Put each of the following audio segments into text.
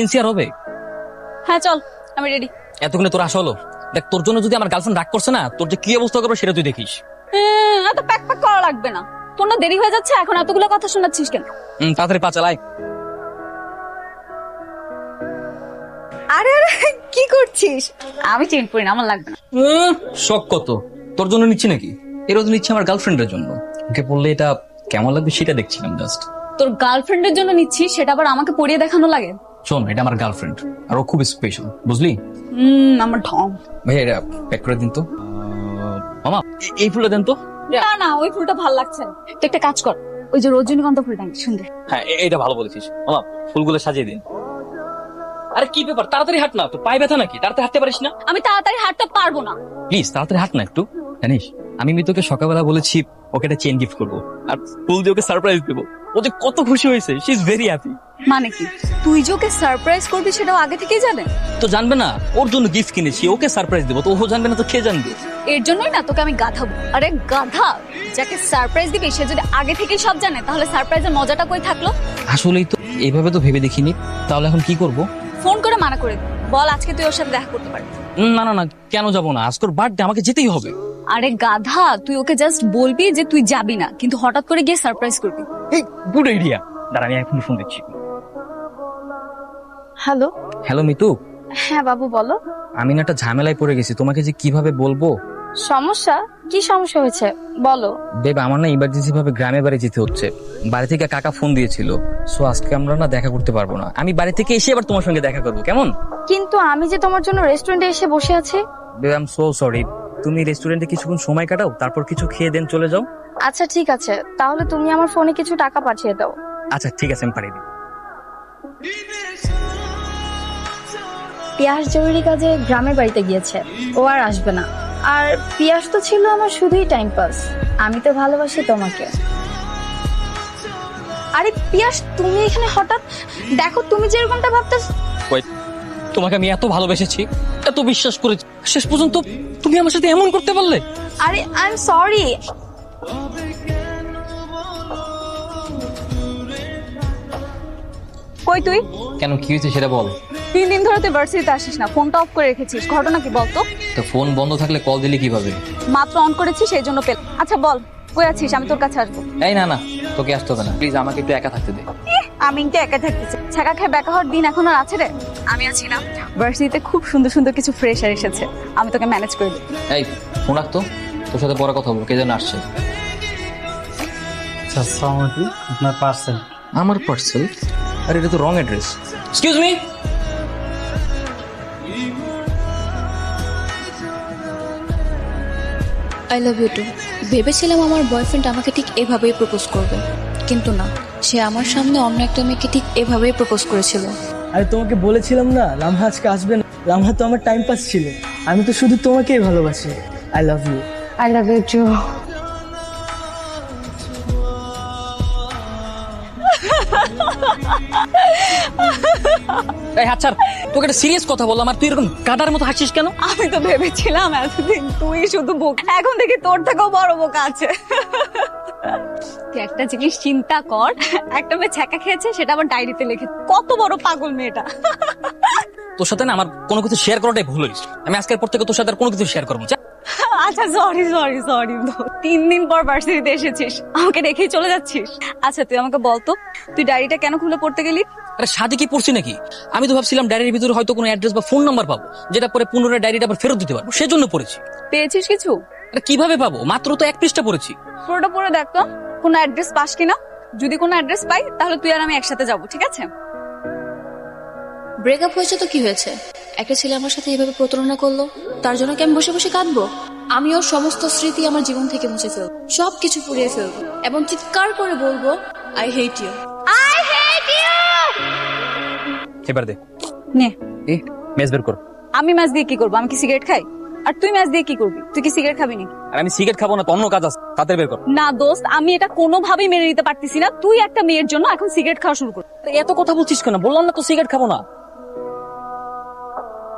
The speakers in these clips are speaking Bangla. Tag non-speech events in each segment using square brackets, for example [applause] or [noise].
সিনসিয়ার হবে? হ্যাঁ চল আমি রেডি এতক্ষণে তোর হলো? দেখ তোর জন্য যদি আমার গার্লফ্রেন্ড রাগ করছে না তোর যে কি অবস্থা করবে সেটা তুই দেখিস। এত প্যাক প্যাক করা লাগবে না। তোর না দেরি হয়ে যাচ্ছে এখন এতগুলো কথা শোনাচ্ছিস কেন? হুম, তাড়াতাড়ি পা চালাই। আরে আরে কি করছিস? আমি চেঞ্জ করি না আমার লাগবে না। শখ কত? তোর জন্য নিচ্ছি নাকি? এরও তো নিচ্ছি আমার গার্লফ্রেন্ডের জন্য। ওকে বললে এটা কেমন লাগবে সেটা দেখছিলাম জাস্ট তোর গার্লফ্রেন্ডের জন্য নিচ্ছিস সেটা আবার আমাকে পরিয়ে দেখানো লাগে? শোন এটা আমার গার্লফ্রেন্ড আর ও খুব স্পেশাল বুঝলি? হুম আমার ঢং। ভাই এটা প্যাক করে দিন তো। মামা এই ফুলটা দেন তো। না না ওই ফুলটা ভালো লাগছে না। তুই একটা কাজ কর ওই যে রজনীগন্ধা ফুলটা আন, সুন্দর। হ্যাঁ এ- এটা ভালো বলেছিস। মামা ফুলগুলো সাজিয়ে দিন। আরে কি ব্যাপার? তাড়াতাড়ি হাঁট না তো পায়ে ব্যথা নাকি? তাড়াতাড়ি হাঁটতে পারিস না? আমি তাড়াতাড়ি হাঁটতে পারব না। প্লিজ তাড়াতাড়ি হাঁট না একটু। জানিস আমি মিতুকে সকালবেলা বলেছি ওকে একটা চেন গিফট করব। আর ফুল দিয়ে ওকে সারপ্রাইজ দেবো। ও যে কত খুশি হয়েছে শি ইজ ভেরি হ্যাপি মানে কি? তুই যে ওকে সারপ্রাইজ করবি সেটাও আগে থেকেই জানে? তো জানবে না ওর জন্য গিফট কিনেছি ওকে সারপ্রাইজ দেবো তো ও জানবে না তো কে জানবে? এর জন্যই না তোকে আমি গাধা বলি। আরে গাধা! যাকে সারপ্রাইজ দিবি সে যদি আগে থেকেই সব জানে তাহলে সারপ্রাইজের মজাটা কই থাকল? আসলেই তো এইভাবে তো ভেবে দেখিনি। তাহলে এখন কি করব? ফোন করে মানা করে দে। বল আজকে তুই ওর সাথে দেখা করতে পারবি? না না না কেন যাব না? আজকের বার্থডে আমাকে যেতেই হবে। আরে গাধা! তুই ওকে জাস্ট বলবি যে তুই যাবি না কিন্তু হঠাৎ করে গিয়ে সারপ্রাইজ করবি। এই গুড আইডিয়া দাঁড়া আমি এখন ফোন দিচ্ছি। Hello hello Mitu. হ্যাঁ বাবু বলো। আমি না একটা ঝামেলায় পড়ে গেছি তোমাকে যে কীভাবে বলব? সমস্যা? কি সমস্যা হয়েছে? বলো। দেব আমার না ইমার্জেন্সি ভাবে গ্রামে বাড়ি যেতে হচ্ছে। বাড়ি থেকে কাকা ফোন দিয়েছিল। সো আজকে আমরা না দেখা করতে পারব না। আমি বাড়ি থেকে এসে আবার তোমার সঙ্গে দেখা করব কেমন? কিন্তু আমি যে তোমার জন্য রেস্টুরেন্টে এসে বসে আছি। Babe I am so sorry তুমি রেস্টুরেন্টে কিছুক্ষণ সময় কাটাও তারপর কিছু খেয়ে দেন চলে যাও। আচ্ছা ঠিক আছে। তাহলে তুমি আমার ফোনে কিছু টাকা পাঠিয়ে দাও। আচ্ছা ঠিক আছে আমি পাঠিয়ে দিই। পিয়াস জরুরি কাজে গ্রামের বাড়িতে গিয়েছে। ও আর আসবে না। আর পিয়াস তো ছিল আমার শুধুই টাইম পাস আমি তো ভালোবাসি তোমাকে। আরে পিয়াস তুমি এখানে হঠাৎ? দেখো তুমি যেরকমটা ভাবতেছ তোমাকে আমি এত ভালোবেসেছি এত বিশ্বাস করেছি। শেষ পর্যন্ত তুমি আমার সাথে এমন করতে পারলে? আরে আই এম সরি কই তুই? কেন কি হয়েছে সেটা বল। তিন দিন ধরে তুই ভার্সিটিতে আসিস না ফোনটা অফ করে রেখেছিস। ঘটনা কি বলতো তো? ফোন বন্ধ থাকলে কল দিলে কীভাবে? মাত্র অন করেছি সেই জন্য পেল আচ্ছা বল কই আছিস? আমি তোর কাছে আসব। এই না না তোকে আসতে হবে না। প্লিজ আমাকে একটু একা থাকতে দে। আমি তো একা থাকতেছি ছাকা খেয়ে বেকা হওয়ার দিন এখন আর আছে রে। আমি আছি না ভার্সিটিতে খুব সুন্দর সুন্দর কিছু ফ্রেশার এসেছে। আমি তোকে ম্যানেজ করে দিই। এই ফোন রাখতো তোর সাথে পরে কথা বলব কে যেন আসছে। আসসালামু আলাইকুম। আপনার পার্সেল আমার পার্সেল আর এটা তো wrong address excuse me I love you too ভেবেছিলাম আমার বয়ফ্রেন্ড আমাকে ঠিক এভাবেই প্রপোজ করবে কিন্তু না। সে আমার সামনে অন্য একটা মেয়েকে ঠিক এভাবেই প্রপোজ করেছিল। আরে তোমাকে বলেছিলাম না লামহা আজকে আসবে না। লামহা তো আমার টাইম পাস ছিল। আমি তো শুধু তোমাকেই ভালোবাসি। I love you I love you too এই আচ্ছা তোকে একটা সিরিয়াস কথা বললাম আর তুই এরকম কাটার মতো হাসিস কেন? আমি তো ভেবেছিলাম এতদিন তুই শুধু বোক এখন দেখি তোর থেকেও বড় বোকা আছে। তুই একটা জিনিস চিন্তা কর একটা মেয়ে ছ্যাঁকা খেয়েছে সেটা আবার ডায়েরিতে লিখে। কত বড় পাগল মেয়েটা। তোর সাথে না আমার কোনো কিছু শেয়ার করাটাই ভুল হয়েছে। আমি আজকের পর থেকে তোর সাথে আর কোনো কিছু শেয়ার করব না। আচ্ছা সরি সরি সরি তিন দিন পর ভার্সিটিতে এসেছিস। আমাকে রেখেই চলে যাচ্ছিস। আচ্ছা তুই আমাকে বলতো তুই ডায়েরিটা কেন খুলে পড়তে গেলি? আরে সাথে কি পড়ছি নাকি? আমি তো ভাবছিলাম ডায়েরির ভিতরে হয়তো কোনো অ্যাড্রেস বা ফোন নাম্বার পাবো যেটা পরে পুনরায় ডায়েরিটা আবার ফেরত দিতে পারব। সেজন্য পড়েছি। পেয়েছিস কিছু? কীভাবে পাবো? মাত্র তো এক পৃষ্ঠা পড়েছি। পুরোটা পড়ে দেখ তো কোনো অ্যাড্রেস পাস কিনা। যদি কোনো অ্যাড্রেস পাই তাহলে তুই আর আমি একসাথে যাব ঠিক আছে? ব্রেকআপ হয়েছে তো কি হয়েছে? একটা ছেলে আমার সাথে এভাবে প্রতারণা করল তার জন্য কি আমি বসে বসে কাঁদবো? আমি ওর সমস্ত স্মৃতি আমার জীবন থেকে মুছে ফেলব সব কিছু পুড়িয়ে ফেলব এবং চিৎকার করে বলব I hate you I hate you এবার দে। নে। এ মেজ বের কর। আমি ম্যাচ দিয়ে কি করব? আমি কি সিগারেট খাই? আর তুই ম্যাচ দিয়ে কি করবি? তুই কি সিগারেট খাবি নাকি? আর আমি সিগারেট খাব না তো অন্য কাজ আছে। তাদের বের কর। না দোস্ত আমি এটা কোনোভাবেই মেনে নিতে পারতেছি না। তুই একটা মেয়ের জন্য এখন সিগারেট খাওয়া শুরু কর। এত কথা বলছিস কেন? বললাম না তো সিগারেট খাব না।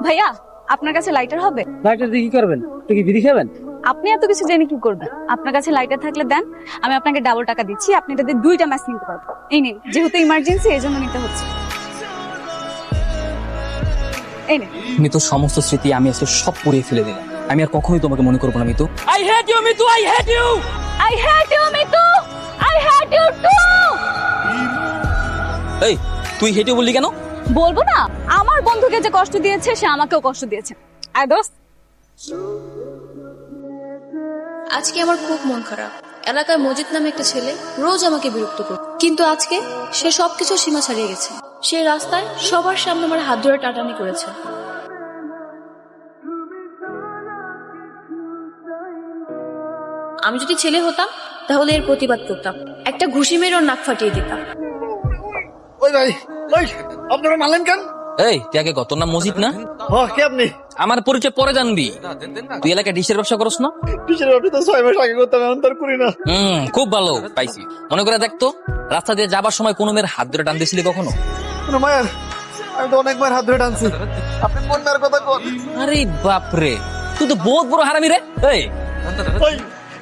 ভাইয়া আপনার কাছে লাইটার হবে? লাইটার দিয়ে কি করবেন? তুই কি বিড়ি খাবেন? আপনি এত কিছু জেনে কি করবেন? আপনার কাছে লাইটার থাকলে দেন আমি আপনাকে ডাবল টাকা দিচ্ছি আপনি এটা দিয়ে দুইটা ম্যাচ নিতে পারবেন। এই নিন যেহেতু ইমার্জেন্সি এই জন্য নিতে হচ্ছে। এই নে। মিতু সমস্ত স্মৃতি আমি আজকে সব পুড়িয়ে ফেলে দিলাম। আমি আর কখনোই তোমাকে মনে করব না Mitu. I hate you Mitu I hate you I hate you Mitu I hate you too এই তুই হেঁটে বললি কেন? বলব না। আমার বন্ধুকে যে কষ্ট দিয়েছে সে আমাকেও কষ্ট দিয়েছে। আয় দোস্ত। আজকে আমার খুব মন খারাপ। এলাকায় মজিদ নামে একটা ছেলে রোজ আমাকে বিরক্ত করে কিন্তু আজকে সে সবকিছু সীমা ছাড়িয়ে গেছে। সে রাস্তায় সবার সামনে আমার হাত ধরে টাটানি করেছে। আমি যদি ছেলে হতাম তাহলে এর প্রতিবাদ করতাম। একটা ঘুষি মেরে ওর নাক ফাটিয়ে দিতাম। ওই ভাই ওই আপনারা মানলেন কেন? এই তুই আগে কত নাম মজিদ না? কে আপনি? আমার পরিচয় পরে জানবি। তুই এলাকায় ডিশের ব্যবসা করস না? কিসের আপনি তো ছয় মাস আগে করতাম এখন তার করি না। হুম খুব ভালো পাইছি। মনে করে দেখতো রাস্তা দিয়ে যাবার সময় কোনো মেয়ের হাত ধরে টান দিয়েছিলি কখনো? মায়ের আমি তো অনেকবার হাত ধরে টানছি। আপনি কোন মেয়ের কথা কোন। আরে বাপরে তুই তো বহুত বড় হারামি রে। এই।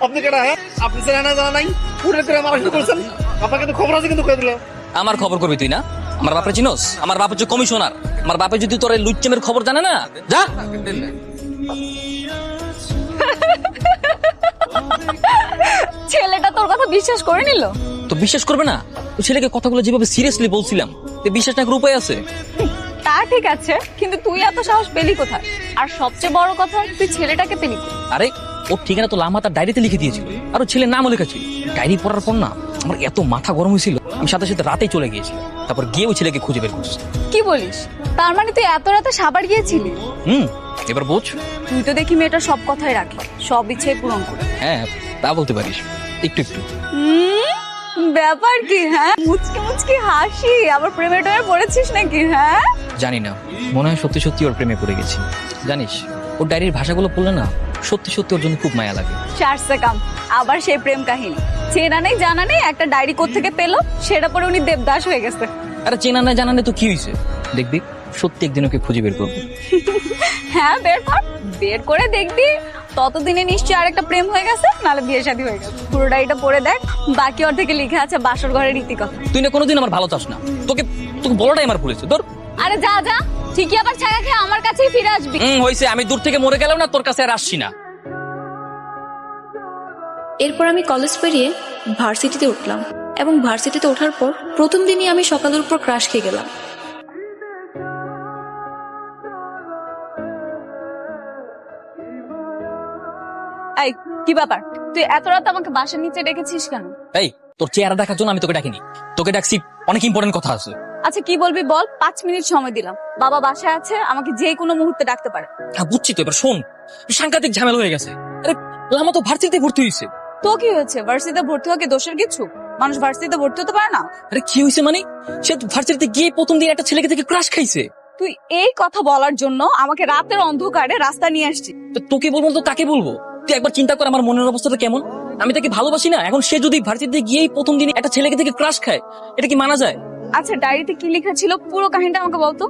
আপনি কেনা হ্যাঁ? আপনি সেটা না জানা নাই পুরো করে আমার শুরু করছেন আপনাকে তো খবর আছে কিন্তু কয়ে দিলাম আমার খবর করবি তুই না? আমার বাপরে চিনোস? আমার বাপ হচ্ছে কমিশনার আমার বাপে যদি তোর এই লুচ্চেমের খবর জানে না যা। [laughs] ছেলেটা তোর কথা বিশ্বাস করে নিল? তো বিশ্বাস করবে না? তো ছেলেকে কথাগুলো যেভাবে সিরিয়াসলি বলছিলাম তো বিশ্বাস না উপায় আছে? তা ঠিক আছে কিন্তু তুই এত সাহস পেলি কোথায়? আর সবচেয়ে বড় কথা তুই ছেলেটাকে পেলি? আরে ওর ঠিকানা তো লামা তার ডায়েরিতে লিখে দিয়েছিল। আর ওর ছেলের নামও লেখা ছিল। ডায়েরি পড়ার পর না আমার এত মাথা গরম হয়েছিল আমি সাথে সাথে রাতেই চলে গিয়েছিলাম। তারপর গিয়ে ওই ছেলেকে খুঁজে বের করছি। কি বলিস? তার মানে তুই এত রাতে সাবার গিয়েছিলি? হুম। এবার বোঝ। তুই তো দেখি মেয়েটা সব কথাই রাখে সব ইচ্ছে পূরণ করে। হ্যাঁ তা বলতে পারিস। একটু একটু। ব্যাপার কি হ্যাঁ? মুচকি মুচকি হাসি আবার প্রেমে টেমে পড়েছিস নাকি হ্যাঁ? জানি না। মনে হয় সত্যি সত্যি ওর প্রেমে পড়ে গেছি। জানিস ওর ডায়েরির ভাষাগুলো পড়লে না সত্যি সত্যি ওর জন্য খুব মায়া লাগে। চার সেকাম আবার সেই প্রেম কাহিনী। চেনা নেই জানা নেই একটা ডায়েরি থেকে পেল সেটা পরে উনি দেবদাস হয়ে গেছে। আরে চেনা না জানা নেই তো কি হয়েছে দেখবি। সত্যি একদিন ওকে খুঁজে বের করব। হ্যাঁ বের কর। বের করে দেখবি ততদিনে নিশ্চয়ই আরেকটা প্রেম হয়ে গেছে নাহলে বিয়ে শাদী হয়ে গেছে। পুরো ডায়েরিটা পড়ে দেখ বাকি অর্ধেকে লিখে আছে বাসর ঘরের রীতিকথা। তুই না কোনোদিন আমার ভালো চাস না। তোকে তোকে বলাটাই আমার ভুলেছে তোর আরে যা যা ঠিকই আবার ছায়া খেয়ে আমার কাছেই ফিরে আসবি। হুম হয়েছে আমি দূর থেকে মরে গেলাম না তোর কাছে আর আসছি না। এরপর আমি কলেজ পেরিয়ে ভার্সিটিতে উঠলাম। এবং ভার্সিটিতে ওঠার পর প্রথম দিনই আমি সকালের উপর ক্রাশ খেয়ে গেলাম। এই কি ব্যাপার? তুই এত রাত আমাকে বাসার নিচে ডেকেছিস কেন? এই তোর চেহারা দেখার জন্য আমি তোকে ডাকিনি। তোকে ডাকছি অনেক ইম্পর্টেন্ট কথা আছে। আচ্ছা কি বলবি বল? পাঁচ মিনিট সময় দিলাম। বাবা বাসায় আছে আমাকে যে কোনো মুহূর্তে ডাকতে পারে। হ্যাঁ বুঝছি তো এবার শোন। সাংঘাতিক ঝামেলা হয়ে গেছে। আরে লামা তো ভার্সিটিতে ভর্তি হয়েছে। তো কি হয়েছে? ভার্সিটিতে ভর্তি হওয়া কি দোষের কিছু? মানুষ ভার্সিটিতে ভর্তি হতে পারে না? আরে কি হয়েছে মানে? সে ভার্সিটিতে গিয়ে প্রথম দিন একটা ছেলেকে থেকে ক্রাশ খাইছে। তুই এই কথা বলার জন্য আমাকে রাতের অন্ধকারে রাস্তা নিয়ে আসছিস। তো তোকে বলব তো কাকে বলব? তুই একবার চিন্তা কর আমার মনের অবস্থাটা কেমন। আমি তাকে ভালোবাসি না। এখন সে যদি ভার্সিটিতে গিয়েই প্রথম দিন একটা ছেলেকে থেকে ক্রাশ খায় এটা কি মানা যায়? আচ্ছা ডায়েরিতে কি লেখা ছিল? পুরো কাহিনীটা আমাকে বলতো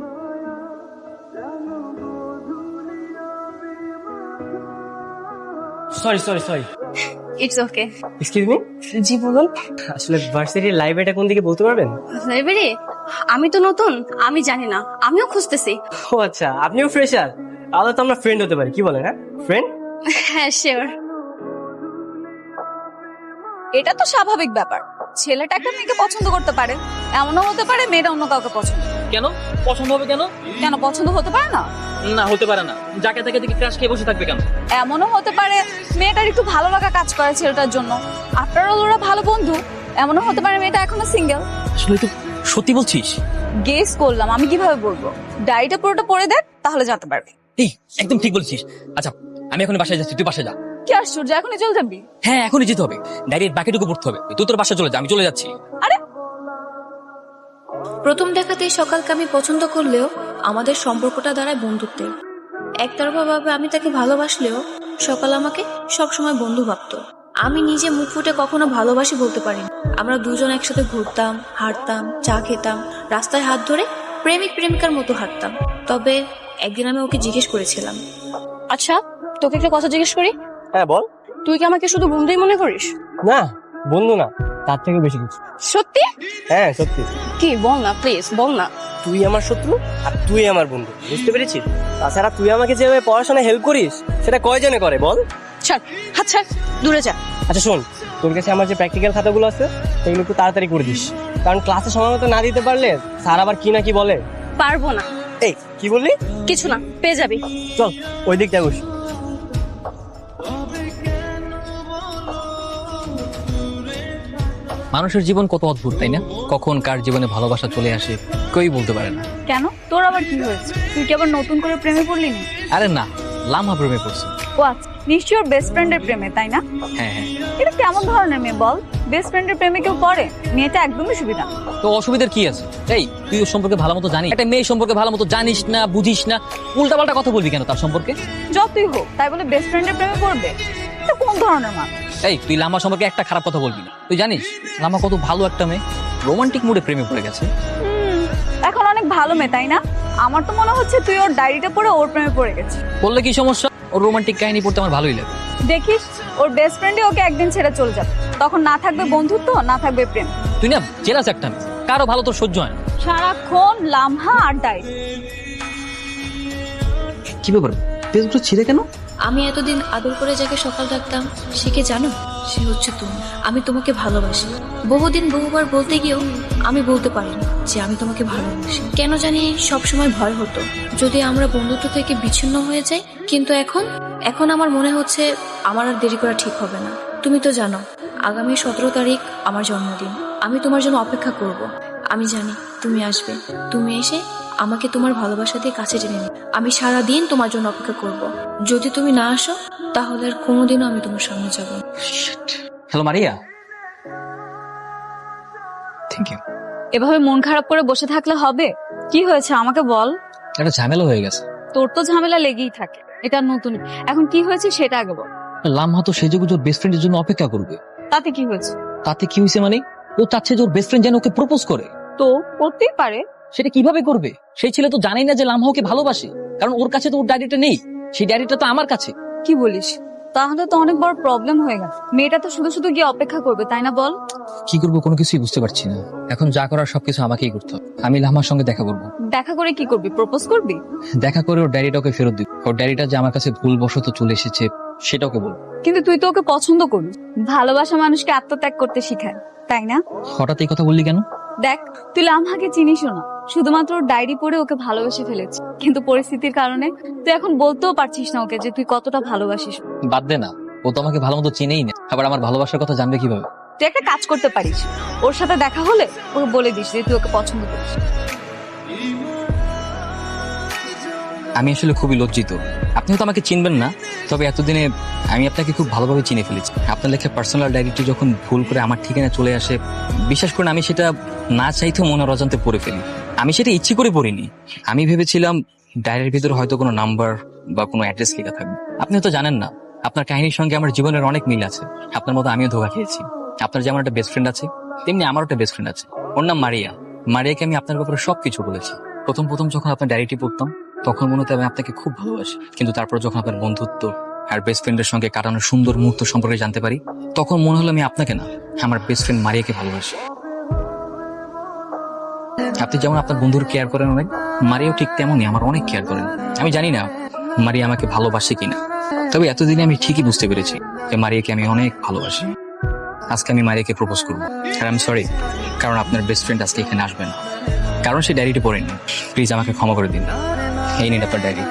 sorry sorry sorry it's okay excuse me জি বলুন। আসলে ভার্সিটির লাইব্রেরিটা কোন দিকে বলতে পারবেন? লাইব্রেরি আমি তো নতুন। আমি জানি না। আমিও খুঁজতেছি। ও আচ্ছা আপনিও ফ্রেশার তাহলে তো আমরা ফ্রেন্ড হতে পারি। কি বলেন হ্যাঁ? ফ্রেন্ড হ্যাঁ শিওর এটা তো স্বাভাবিক ব্যাপার। ছেলেটা একটা মেয়েকে পছন্দ করতে পারে এমনও হতে পারে মেয়েটা অন্য কাউকে পছন্দ। কেন? পছন্দ হবে কেন? কেন পছন্দ হতে পারে না? না হতে পারে না। যাকে তাকে দেখে ক্রাশ খেয়ে বসে থাকবে কেন? এমনও হতে পারে মেয়েটার একটু ভালো লাগা কাজ করে ছেলেটার জন্য। অল ওরা ভালো বন্ধু এমনও হতে পারে মেয়েটা এখনও সিঙ্গেল আসলে তুই সত্যি বলছিস? গেস করলাম আমি কীভাবে বলব? ডায়েরিটা পুরোটা পড়ে দেখ তাহলে জানতে পারবি। এই একদম ঠিক বলছিস। আচ্ছা আমি এখন বাসায় যাচ্ছি তুই বাসায় যা। কি আশ্চর্য এখনই চলে যাবি? হ্যাঁ এখনই যেতে হবে। ডায়েরির বাকিটুকু পড়তে হবে। তুই তোর বাসায় চলে যা আমি চলে যাচ্ছি। আরে! প্রথম দেখাতেই সকালকে আমি পছন্দ করলেও আমাদের সম্পর্কটা দাঁড়ায় বন্ধুত্বের। একতরফাভাবে আমি তাকে ভালোবাসলেও সকাল আমাকে সবসময় বন্ধু ভাবতো। আমি নিজে মুখ ফুটে কখনো ভালোবাসি বলতে পারিনি। আমরা দুজন একসাথে ঘুরতাম হাঁটতাম চা খেতাম রাস্তায় হাত ধরে প্রেমিক প্রেমিকার মতো হাঁটতাম। তবে একদিন আমি ওকে জিজ্ঞেস করেছিলাম আচ্ছা তোকে একটা কথা জিজ্ঞেস করি? হ্যাঁ বল। তুই কি আমাকে শুধু বন্ধুই মনে করিস? না বন্ধু না তার থেকে বেশি কিছু। সত্যি? হ্যাঁ সত্যি। কি বল না প্লিজ বল না। তুই আমার শত্রু আর তুই আমার বন্ধু বুঝতে পেরেছিস তাছাড়া তুই আমাকে যেভাবে পড়াশোনায় হেল্প করিস সেটা কয়জনে করে বল? ছাড় হাত ছাড় দূরে যা। আচ্ছা শোন তোর কাছে আমার যে প্র্যাকটিক্যাল খাতাগুলো আছে সেগুলো একটু তাড়াতাড়ি করে দিস। কারণ ক্লাসে সময় মতো না দিতে পারলে স্যার আবার কি না কি বলে? পারব না। এই কি বললি? কিছু না পেয়ে যাবি। চল ওই দিকটা বস। মানুষের জীবন কত অদ্ভুত তাই না? কখন কার জীবনে ভালোবাসা চলে আসে কেউই বলতে পারে না। কেন? তোর আবার কি হয়েছে? তুই কি আবার নতুন করে প্রেমে পড়লি না? আরে না লামা প্রেমে পড়ছে। ও আচ্ছা নিশ্চয়ই ওর বেস্ট ফ্রেন্ডের প্রেমে তাই না? হ্যাঁ হ্যাঁ। এটা কেমন ধরনের মেয়ে বল? বেস্ট ফ্রেন্ডের প্রেমে কেউ পড়ে? মেয়েটা একদমই সুবিধা। তো অসুবিধার কি আছে? এই তুই ওর সম্পর্কে ভালো মতো জানিস? একটা মেয়ে সম্পর্কে ভালো মতো জানিস না বুঝিস না উল্টাপাল্টা কথা বলবি কেন তার সম্পর্কে? যতই হোক তাই বলে বেস্ট ফ্রেন্ডের প্রেমে পড়বে? এটা কোন ধরনের মানুষ? এই তুই লামা সম্পর্কে একটা খারাপ কথা বলবি না। তুই জানিস লামা কত ভালো একটা মেয়ে। রোমান্টিক মুডে প্রেমে পড়ে গেছে। এখন অনেক ভালো মেয়ে তাই না? আমার তো মনে হচ্ছে তুই ওর ডায়েরিটা পড়ে ওর প্রেমে পড়ে গেছিস। বললে কি সমস্যা? ওর রোমান্টিক কাহিনী পড়তে আমার ভালোই লাগে। দেখিস ওর বেস্ট ফ্রেন্ডই ওকে একদিন ছেড়ে চলে যাবে। তখন না থাকবে বন্ধুত্ব না থাকবে প্রেম। তুই না জেলাস একটা মেয়ে। কারও ভালো তোর সহ্য হয় না। সারাক্ষণ লামহা আর ডায়েরি কি ব্যাপার? ফেসবুকটা ছিঁড়ে কেন? আমি এতদিন আদর করে যাকে সকাল ডাকতাম সে কে জানো? সে হচ্ছে তুমি। আমি তোমাকে ভালোবাসি। বহুদিন বহুবার বলতে গিয়েও আমি বলতে পারিনি যে আমি তোমাকে ভালোবাসি। কেন জানি সব সময় ভয় হতো। যদি আমরা বন্ধুত্ব থেকে বিচ্ছিন্ন হয়ে যাই কিন্তু এখন এখন আমার মনে হচ্ছে আমার আর দেরি করা ঠিক হবে না। তুমি তো জানো আগামী সতেরো তারিখ আমার জন্মদিন। আমি তোমার জন্য অপেক্ষা করব। আমি জানি তুমি আসবে। তুমি এসে আমাকে তোমার ভালোবাসা দিয়ে কাছে টেনে নিবে আমি সারা দিন তোমার জন্য অপেক্ষা করব। যদি তুমি না আসো তাহলে আর কোনোদিনও আমি তোমার সামনে যাব হ্যালো মারিয়া থ্যাংক ইউ এভাবে মন খারাপ করে বসে থাকলে হবে? কি হয়েছে? আমাকে বল। একটা ঝামেলা হয়ে গেছে। তোর তো ঝামেলা লেগেই থাকে। এটা নতুন। এখন কি হয়েছে সেটা আগে বল। লামহা তো সেজে গুজোর বেস্ট ফ্রেন্ডের জন্য অপেক্ষা করবে। তাতে কি হয়েছে? তাতে কি হয়েছে মানে? ও চাচ্ছে যে ওর বেস্ট ফ্রেন্ড যেন ওকে প্রপোজ করে। তো করতেই পারে। সেটা কীভাবে করবে? সেই ছেলে তো জানেই না যে লামহা ওকে ভালোবাসে। কারণ ওর কাছে তো ওর ডায়েরিটা নেই। সেই ডায়েরিটা তো আমার কাছে। কি বলিস? তাহলে তো অনেক বড় প্রবলেম হয়ে গেল। মেয়েটা তো শুধু শুধু গিয়ে অপেক্ষা করবে তাই না বল? কি করব কোনো কিছুই বুঝতে পারছি না। এখন যা করার সবকিছু আমাকেই করতে হবে। আমি লামার সঙ্গে দেখা করব। দেখা করে কি করবি? প্রপোজ করবি? দেখা করে ওর ডায়েরিটা ওকে ফেরত দিব। ওর ডায়েরিটা যে আমার কাছে ভুলবশত চলে এসেছে সেটা ওকে বলব। কিন্তু তুই তো ওকে পছন্দ করিস ভালোবাসা মানুষকে আত্মত্যাগ করতে শিখায় তাই না? হঠাৎ এই কথা বললি কেন? দেখ তুই লামহাকে চিনিস না। শুধুমাত্র ডায়েরি পড়ে ওকে ভালোবেসে ফেলেছিস কিন্তু পরিস্থিতির কারণে তুই এখন বলতেও পারছিস না ওকে যে তুই কতটা ভালোবাসিস। বাদ দে না ও তো আমাকে ভালো মতো চিনেই না। আবার আমার ভালোবাসার কথা জানবে কীভাবে? তুই একটা কাজ করতে পারিস ওর সাথে দেখা হলে ওকে বলে দিস যে তুই ওকে পছন্দ করিস। আমি আসলে খুবই লজ্জিত। আপনি তো আমাকে চিনবেন না তবে এতদিনে আমি আপনাকে খুব ভালোভাবে চিনে ফেলেছি। আপনার লেখা পার্সোনাল ডায়েরিটি যখন ভুল করে আমার ঠিকানা চলে আসে বিশ্বাস করুন আমি সেটা না চাইতেও মনে অজান্তে পড়ে ফেলি। আমি সেটা ইচ্ছে করে পড়িনি। আমি ভেবেছিলাম ডায়েরির ভিতরে হয়তো কোনো নাম্বার বা কোনো অ্যাড্রেস লেখা থাকবে। আপনি তো জানেন না, আপনার কাহিনীর সঙ্গে আমার জীবনের অনেক মিল আছে। আপনার মতো আমিও ধোকা খেয়েছি। আপনার যেমন একটা বেস্ট ফ্রেন্ড আছে, তেমনি আমারও একটা বেস্ট ফ্রেন্ড আছে। ওর নাম মারিয়া। মারিয়াকে আমি আপনার ব্যাপারে সবকিছু বলেছি। প্রথম প্রথম যখন আপনার ডায়েরিটি পড়তাম, তখন মনে হতো আমি আপনাকে খুব ভালোবাসি। কিন্তু তারপর যখন আপনার বন্ধুত্ব আর বেস্ট ফ্রেন্ডের সঙ্গে কাটানোর সুন্দর মুহূর্ত সম্পর্কে জানতে পারি, তখন মনে হলো আমি আপনাকে না, আমার বেস্ট ফ্রেন্ড মারিয়াকে ভালোবাসি। আপনি যেমন আপনার বন্ধুর কেয়ার করেন অনেক, মারিও ঠিক তেমনই, আমার অনেক কেয়ার করেন। আমি জানি না মারি আমাকে ভালোবাসে কিনা, তবে এতদিনে আমি ঠিকই বুঝতে পেরেছি যে মারিয়াকে আমি অনেক ভালোবাসি। আজকে আমি মারিয়াকে প্রপোজ করব। আর আমি সরি কারণ আপনার বেস্ট ফ্রেন্ড আজকে এখানে আসবেন কারণ সে ডায়েরিটি পড়েনি। প্লিজ আমাকে ক্ষমা করে দিন। এই নিন আপনার ডায়েরি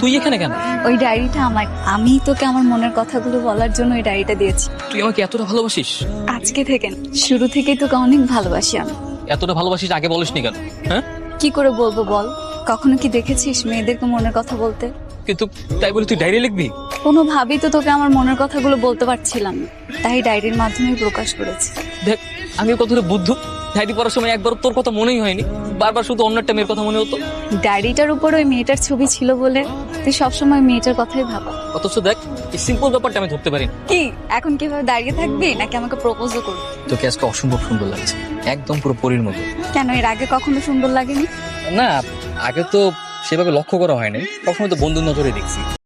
তুই এখানে কেন? ওই ডায়েরিটা আমার আমি তোকে আমার মনের কথাগুলো বলার জন্য ওই ডায়েরিটা দিয়েছি। তুই আমাকে এতটা ভালোবাসিস? আজকে থেকে না, শুরু থেকেই তোকে অনেক ভালোবাসি আমি। এতটা ভালোবাসিস আগে বলিসনি কেন? হ্যাঁ? কি করে বলব বল? কখনো কি দেখেছিস মেয়েদেরকে মনের কথা বলতে? কিন্তু তাই বলে তুই ডায়েরি লিখবি? কোনো কোনোভাবেই তো তোকে আমার মনের কথাগুলো বলতে পারছিলাম না। তাই ডায়েরির মাধ্যমে প্রকাশ করেছি। দেখ আমি কতটা বুদ্ধ ডায়েরি পড়ার সময় একবার তোর কথা মনেই হয়নি। বারবার শুধু অন্য একটা মেয়ের কথা মনে হতো। ডায়েরিটার উপর ওই মেয়েটার ছবি ছিল বলে তুই সবসময় মেয়েটার কথাই ভাব। অথচ দেখ এই সিম্পল ব্যাপারটা আমি ধরতে পারি। কি? এখন কীভাবে দাঁড়িয়ে থাকবি? নাকি আমাকে প্রপোজও করবি? তোকে আজকে অসম্ভব সুন্দর লাগছে। একদম পুরো পরীর মতো। কেন এর আগে কখনো সুন্দর লাগেনি? না আগে তো সেভাবে লক্ষ্য করা হয়নি। সবসময় তো বন্ধুর নজরে দেখছি।